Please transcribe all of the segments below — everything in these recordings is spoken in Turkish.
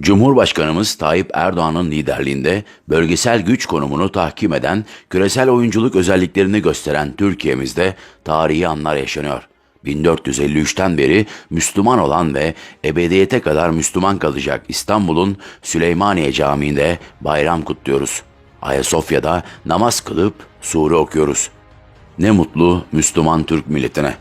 Cumhurbaşkanımız Tayyip Erdoğan'ın liderliğinde bölgesel güç konumunu tahkim eden, küresel oyunculuk özelliklerini gösteren Türkiye'mizde tarihi anlar yaşanıyor. 1453'ten beri Müslüman olan ve ebediyete kadar Müslüman kalacak İstanbul'un Süleymaniye Camii'nde bayram kutluyoruz. Ayasofya'da namaz kılıp sure okuyoruz. Ne mutlu Müslüman Türk milletine.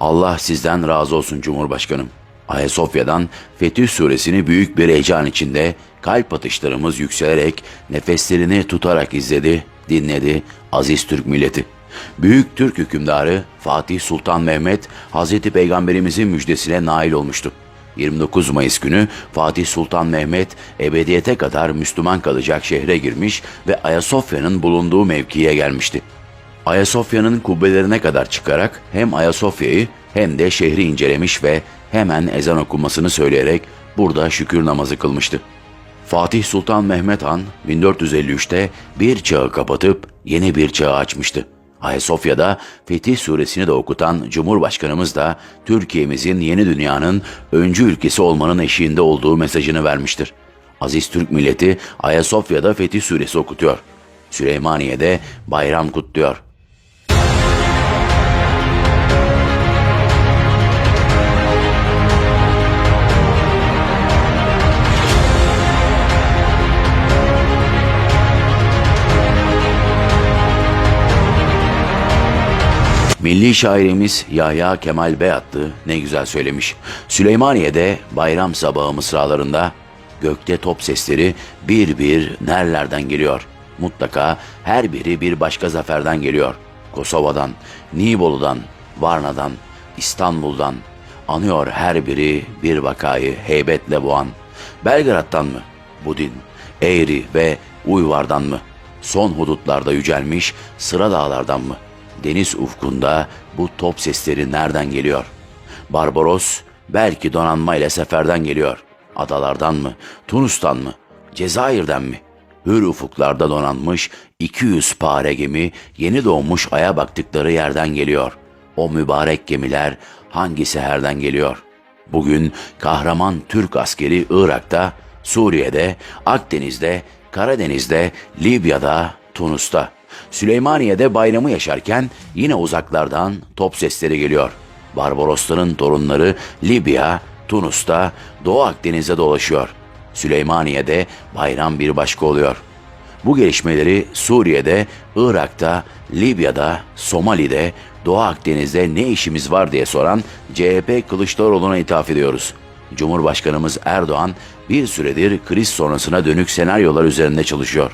Allah sizden razı olsun Cumhurbaşkanım. Ayasofya'dan Fetih Suresini büyük bir heyecan içinde kalp atışlarımız yükselerek nefeslerini tutarak izledi, dinledi aziz Türk milleti. Büyük Türk hükümdarı Fatih Sultan Mehmet Hazreti Peygamberimizin müjdesine nail olmuştu. 29 Mayıs günü Fatih Sultan Mehmet ebediyete kadar Müslüman kalacak şehre girmiş ve Ayasofya'nın bulunduğu mevkiye gelmişti. Ayasofya'nın kubbelerine kadar çıkarak hem Ayasofya'yı hem de şehri incelemiş ve hemen ezan okunmasını söyleyerek burada şükür namazı kılmıştı. Fatih Sultan Mehmet Han 1453'te bir çağı kapatıp yeni bir çağı açmıştı. Ayasofya'da Fetih Suresini de okutan Cumhurbaşkanımız da Türkiye'mizin yeni dünyanın öncü ülkesi olmanın eşiğinde olduğu mesajını vermiştir. Aziz Türk milleti Ayasofya'da Fetih Suresi okutuyor. Süleymaniye'de bayram kutluyor. Milli şairimiz Yahya Kemal Beyatlı ne güzel söylemiş. Süleymaniye'de bayram sabahı mısralarında gökte top sesleri bir bir nerelerden geliyor. Mutlaka her biri bir başka zaferden geliyor. Kosova'dan, Nibolu'dan, Varna'dan, İstanbul'dan anıyor her biri bir vakayı heybetle boğan. Belgrad'dan mı? Budin, Eğri ve Uyvar'dan mı? Son hudutlarda yücelmiş sıra dağlardan mı? Deniz ufkunda bu top sesleri nereden geliyor? Barbaros belki donanmayla seferden geliyor. Adalardan mı? Tunus'tan mı? Cezayir'den mi? Hür ufuklarda donanmış 200 pare gemi yeni doğmuş aya baktıkları yerden geliyor. O mübarek gemiler hangi seherden geliyor? Bugün kahraman Türk askeri Irak'ta, Suriye'de, Akdeniz'de, Karadeniz'de, Libya'da, Tunus'ta. Süleymaniye'de bayramı yaşarken yine uzaklardan top sesleri geliyor. Barbarosların torunları Libya, Tunus'ta, Doğu Akdeniz'de dolaşıyor. Süleymaniye'de bayram bir başka oluyor. Bu gelişmeleri Suriye'de, Irak'ta, Libya'da, Somali'de, Doğu Akdeniz'de ne işimiz var diye soran CHP Kılıçdaroğlu'na ithaf ediyoruz. Cumhurbaşkanımız Erdoğan bir süredir kriz sonrasına dönük senaryolar üzerinde çalışıyor.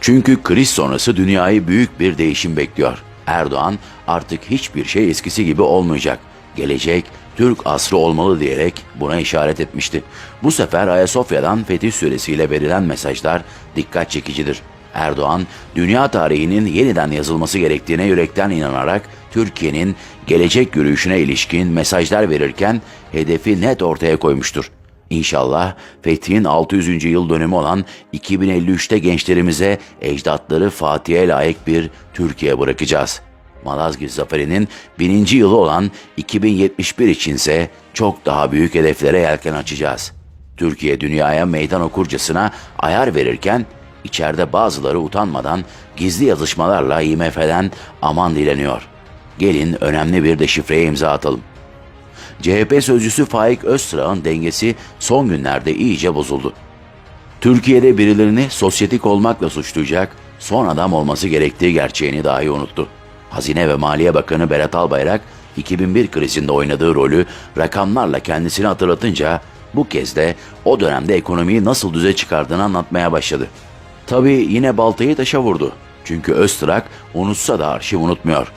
Çünkü kriz sonrası dünyayı büyük bir değişim bekliyor. Erdoğan artık hiçbir şey eskisi gibi olmayacak. Gelecek Türk asrı olmalı diyerek buna işaret etmişti. Bu sefer Ayasofya'dan Fetih Suresi'yle verilen mesajlar dikkat çekicidir. Erdoğan, dünya tarihinin yeniden yazılması gerektiğine yürekten inanarak Türkiye'nin gelecek yürüyüşüne ilişkin mesajlar verirken hedefi net ortaya koymuştur. İnşallah Fethi'nin 600. yıl dönümü olan 2053'te gençlerimize ecdatları Fatih'e layık bir Türkiye bırakacağız. Malazgirt Zaferi'nin 1000. yılı olan 2071 içinse çok daha büyük hedeflere yelken açacağız. Türkiye dünyaya meydan okurcasına ayar verirken içeride bazıları utanmadan gizli yazışmalarla IMF'den aman dileniyor. Gelin önemli bir deşifreye imza atalım. CHP sözcüsü Faik Öztürk'ün dengesi son günlerde iyice bozuldu. Türkiye'de birilerini sosyetik olmakla suçlayacak son adam olması gerektiği gerçeğini dahi unuttu. Hazine ve Maliye Bakanı Berat Albayrak 2001 krizinde oynadığı rolü rakamlarla kendisini hatırlatınca bu kez de o dönemde ekonomiyi nasıl düze çıkardığını anlatmaya başladı. Tabii yine baltayı taşa vurdu. Çünkü Öztürk unutsa da arşiv unutmuyor.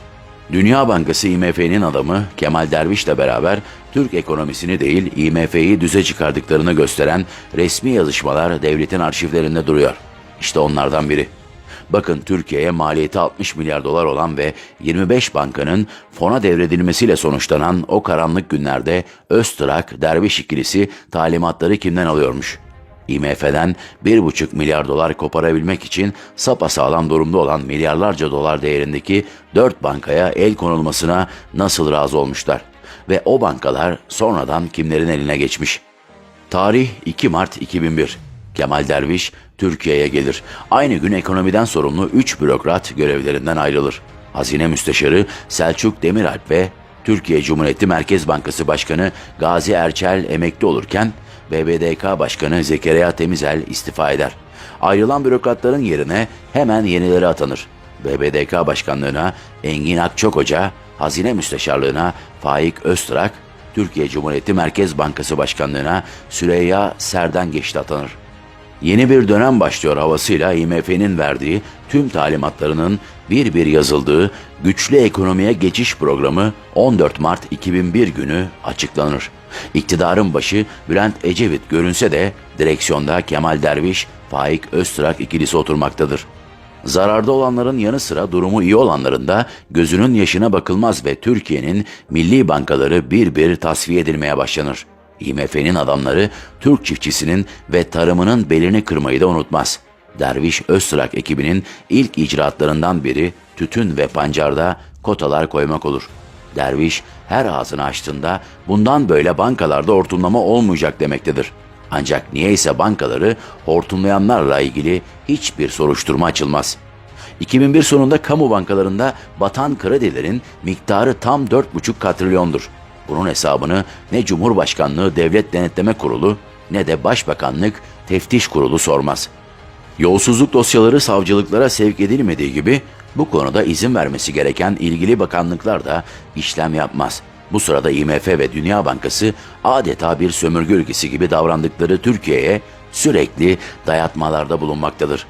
Dünya Bankası IMF'nin adamı Kemal Derviş'le beraber Türk ekonomisini değil IMF'yi düze çıkardıklarını gösteren resmi yazışmalar devletin arşivlerinde duruyor. İşte onlardan biri. Bakın Türkiye'ye maliyeti 60 milyar dolar olan ve 25 bankanın fona devredilmesiyle sonuçlanan o karanlık günlerde Öztürk, Derviş ikilisi talimatları kimden alıyormuş? IMF'den 1,5 milyar dolar koparabilmek için sapasağlam durumda olan milyarlarca dolar değerindeki 4 bankaya el konulmasına nasıl razı olmuşlar? Ve o bankalar sonradan kimlerin eline geçmiş? Tarih 2 Mart 2001. Kemal Derviş Türkiye'ye gelir. Aynı gün ekonomiden sorumlu 3 bürokrat görevlerinden ayrılır. Hazine Müsteşarı Selçuk Demiralp ve Türkiye Cumhuriyeti Merkez Bankası Başkanı Gazi Erçel emekli olurken BBDK Başkanı Zekeriya Temizel istifa eder. Ayrılan bürokratların yerine hemen yenileri atanır. BBDK Başkanlığına Engin Akçok Hoca, Hazine Müsteşarlığına Faik Öztrak, Türkiye Cumhuriyeti Merkez Bankası Başkanlığına Süreyya Serdan Geçti atanır. Yeni bir dönem başlıyor havasıyla IMF'nin verdiği tüm talimatlarının bir bir yazıldığı güçlü ekonomiye geçiş programı 14 Mart 2001 günü açıklanır. İktidarın başı Bülent Ecevit görünse de direksiyonda Kemal Derviş, Faik Öztrak ikilisi oturmaktadır. Zararda olanların yanı sıra durumu iyi olanların da gözünün yaşına bakılmaz ve Türkiye'nin milli bankaları bir bir tasfiye edilmeye başlanır. IMF'nin adamları Türk çiftçisinin ve tarımının belini kırmayı da unutmaz. Derviş Öztrak ekibinin ilk icraatlarından biri tütün ve pancarda kotalar koymak olur. Derviş her ağzını açtığında bundan böyle bankalarda hortumlama olmayacak demektedir. Ancak niyeyse bankaları hortumlayanlarla ilgili hiçbir soruşturma açılmaz. 2001 sonunda kamu bankalarında batan kredilerin miktarı tam 4,5 katrilyondur. Bunun hesabını ne Cumhurbaşkanlığı Devlet Denetleme Kurulu ne de Başbakanlık Teftiş Kurulu sormaz. Yolsuzluk dosyaları savcılıklara sevk edilmediği gibi bu konuda izin vermesi gereken ilgili bakanlıklar da işlem yapmaz. Bu sırada IMF ve Dünya Bankası adeta bir sömürge ülkesi gibi davrandıkları Türkiye'ye sürekli dayatmalarda bulunmaktadır.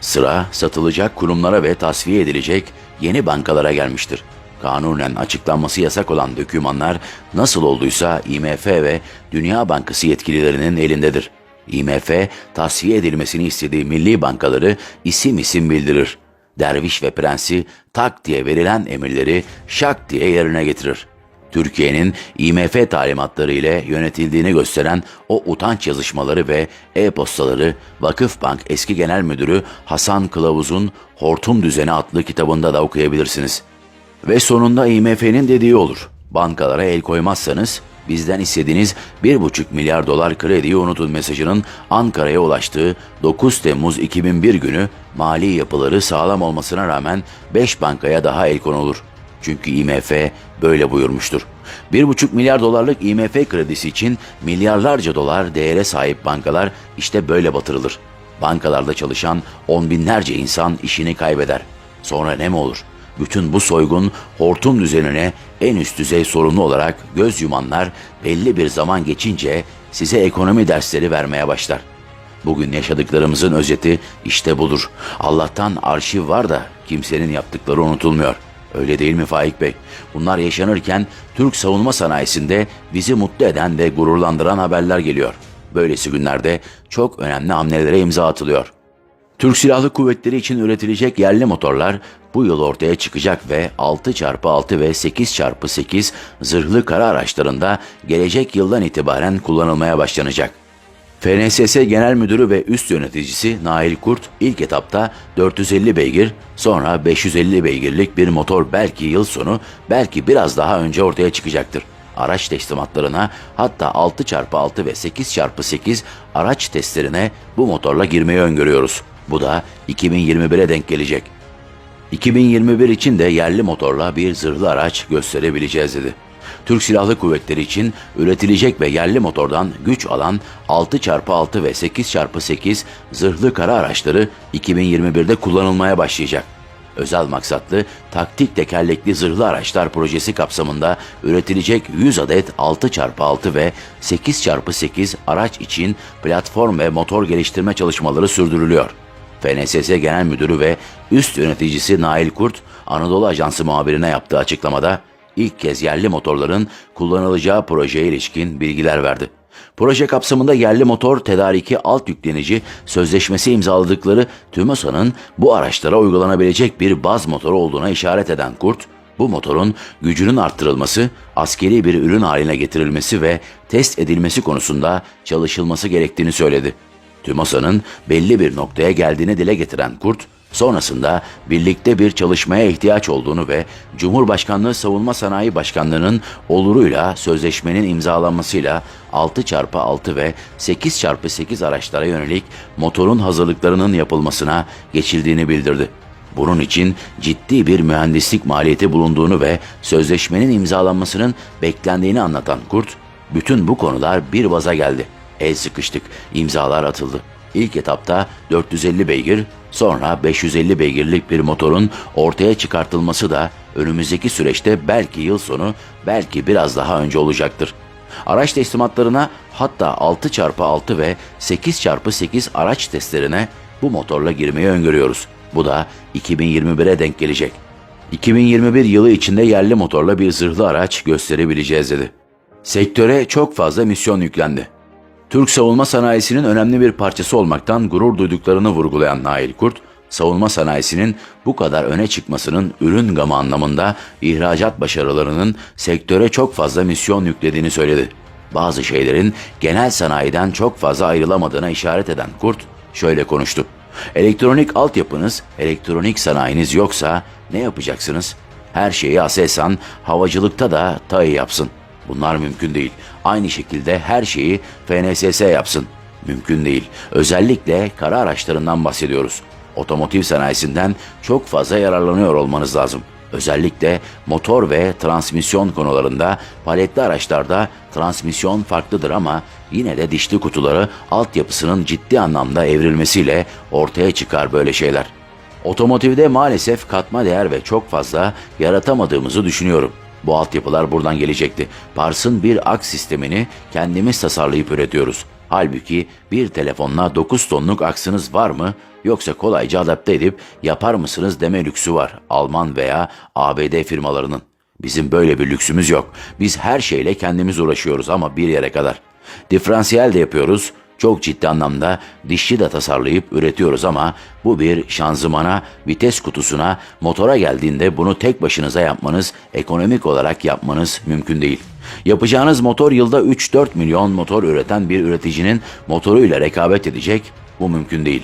Sıra satılacak kurumlara ve tasfiye edilecek yeni bankalara gelmiştir. Kanunen açıklanması yasak olan dokümanlar nasıl olduysa IMF ve Dünya Bankası yetkililerinin elindedir. IMF tasfiye edilmesini istediği milli bankaları isim isim bildirir. Derviş ve prensi tak diye verilen emirleri şak diye yerine getirir. Türkiye'nin IMF talimatları ile yönetildiğini gösteren o utanç yazışmaları ve e-postaları Vakıfbank eski genel müdürü Hasan Kılavuz'un Hortum Düzeni adlı kitabında da okuyabilirsiniz. Ve sonunda IMF'nin dediği olur. Bankalara el koymazsanız bizden istediğiniz 1,5 milyar dolar krediyi unutun mesajının Ankara'ya ulaştığı 9 Temmuz 2001 günü mali yapıları sağlam olmasına rağmen 5 bankaya daha el konulur. Çünkü IMF böyle buyurmuştur. 1,5 milyar dolarlık IMF kredisi için milyarlarca dolar değere sahip bankalar işte böyle batırılır. Bankalarda çalışan on binlerce insan işini kaybeder. Sonra ne mi olur? Bütün bu soygun hortum düzenine en üst düzey sorumlu olarak göz yumanlar belli bir zaman geçince size ekonomi dersleri vermeye başlar. Bugün yaşadıklarımızın özeti işte budur. Allah'tan arşiv var da kimsenin yaptıkları unutulmuyor. Öyle değil mi Faik Bey? Bunlar yaşanırken Türk savunma sanayisinde bizi mutlu eden ve gururlandıran haberler geliyor. Böylesi günlerde çok önemli hamlelere imza atılıyor. Türk Silahlı Kuvvetleri için üretilecek yerli motorlar bu yıl ortaya çıkacak ve 6x6 ve 8x8 zırhlı kara araçlarında gelecek yıldan itibaren kullanılmaya başlanacak. FNSS Genel Müdürü ve üst yöneticisi Nail Kurt ilk etapta 450 beygir sonra 550 beygirlik bir motor belki yıl sonu belki biraz daha önce ortaya çıkacaktır. Araç teslimatlarına hatta 6x6 ve 8x8 araç testlerine bu motorla girmeyi öngörüyoruz. Bu da 2021'e denk gelecek. 2021 için de yerli motorla bir zırhlı araç gösterebileceğiz dedi. Türk Silahlı Kuvvetleri için üretilecek ve yerli motordan güç alan 6x6 ve 8x8 zırhlı kara araçları 2021'de kullanılmaya başlayacak. Özel maksatlı taktik tekerlekli zırhlı araçlar projesi kapsamında üretilecek 100 adet 6x6 ve 8x8 araç için platform ve motor geliştirme çalışmaları sürdürülüyor. FNSS Genel Müdürü ve üst yöneticisi Nail Kurt, Anadolu Ajansı muhabirine yaptığı açıklamada ilk kez yerli motorların kullanılacağı projeye ilişkin bilgiler verdi. Proje kapsamında yerli motor tedariki alt yüklenici sözleşmesi imzaladıkları TÜMOSA'nın bu araçlara uygulanabilecek bir baz motoru olduğuna işaret eden Kurt, bu motorun gücünün arttırılması, askeri bir ürün haline getirilmesi ve test edilmesi konusunda çalışılması gerektiğini söyledi. TÜMOSA'nın belli bir noktaya geldiğini dile getiren Kurt, Sonrasında birlikte bir çalışmaya ihtiyaç olduğunu ve Cumhurbaşkanlığı Savunma Sanayi Başkanlığı'nın oluruyla sözleşmenin imzalanmasıyla 6x6 ve 8x8 araçlara yönelik motorun hazırlıklarının yapılmasına geçildiğini bildirdi. Bunun için ciddi bir mühendislik maliyeti bulunduğunu ve sözleşmenin imzalanmasının beklendiğini anlatan Kurt, bütün bu konular bir vaza geldi. El sıkıştık, imzalar atıldı. İlk etapta 450 beygir, sonra 550 beygirlik bir motorun ortaya çıkartılması da önümüzdeki süreçte belki yıl sonu, belki biraz daha önce olacaktır. Araç teslimatlarına hatta 6x6 ve 8x8 araç testlerine bu motorla girmeyi öngörüyoruz. Bu da 2021'e denk gelecek. 2021 yılı içinde yerli motorla bir zırhlı araç gösterebileceğiz dedi. Sektöre çok fazla misyon yüklendi. Türk savunma sanayisinin önemli bir parçası olmaktan gurur duyduklarını vurgulayan Nail Kurt, savunma sanayisinin bu kadar öne çıkmasının ürün gamı anlamında ihracat başarılarının sektöre çok fazla misyon yüklediğini söyledi. Bazı şeylerin genel sanayiden çok fazla ayrılamadığına işaret eden Kurt şöyle konuştu. Elektronik altyapınız, elektronik sanayiniz yoksa ne yapacaksınız? Her şeyi Aselsan havacılıkta da TAI yapsın. Bunlar mümkün değil. Aynı şekilde her şeyi FNSS yapsın. Mümkün değil. Özellikle kara araçlarından bahsediyoruz. Otomotiv sanayisinden çok fazla yararlanıyor olmanız lazım. Özellikle motor ve transmisyon konularında paletli araçlarda transmisyon farklıdır ama yine de dişli kutuları altyapısının ciddi anlamda evrilmesiyle ortaya çıkar böyle şeyler. Otomotivde maalesef katma değer ve çok fazla yaratamadığımızı düşünüyorum. Bu altyapılar buradan gelecekti. Pars'ın bir aks sistemini kendimiz tasarlayıp üretiyoruz. Halbuki bir telefonla 9 tonluk aksınız var mı yoksa kolayca adapte edip yapar mısınız deme lüksü var Alman veya ABD firmalarının. Bizim böyle bir lüksümüz yok. Biz her şeyle kendimiz uğraşıyoruz ama bir yere kadar. Diferansiyel de yapıyoruz. Çok ciddi anlamda dişli de tasarlayıp üretiyoruz ama bu bir şanzımana, vites kutusuna, motora geldiğinde bunu tek başınıza yapmanız, ekonomik olarak yapmanız mümkün değil. Yapacağınız motor yılda 3-4 milyon motor üreten bir üreticinin motoruyla rekabet edecek, bu mümkün değil.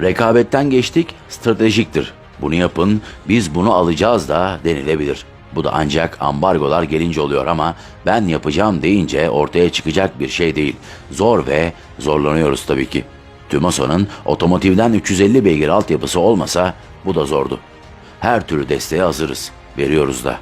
Rekabetten geçtik, stratejiktir. Bunu yapın, biz bunu alacağız da denilebilir. Bu da ancak ambargolar gelince oluyor ama ben yapacağım deyince ortaya çıkacak bir şey değil. Zor ve zorlanıyoruz tabii ki. TÜMOSO'nun otomotivden 350 beygir altyapısı olmasa bu da zordu. Her türlü desteğe hazırız. Veriyoruz da.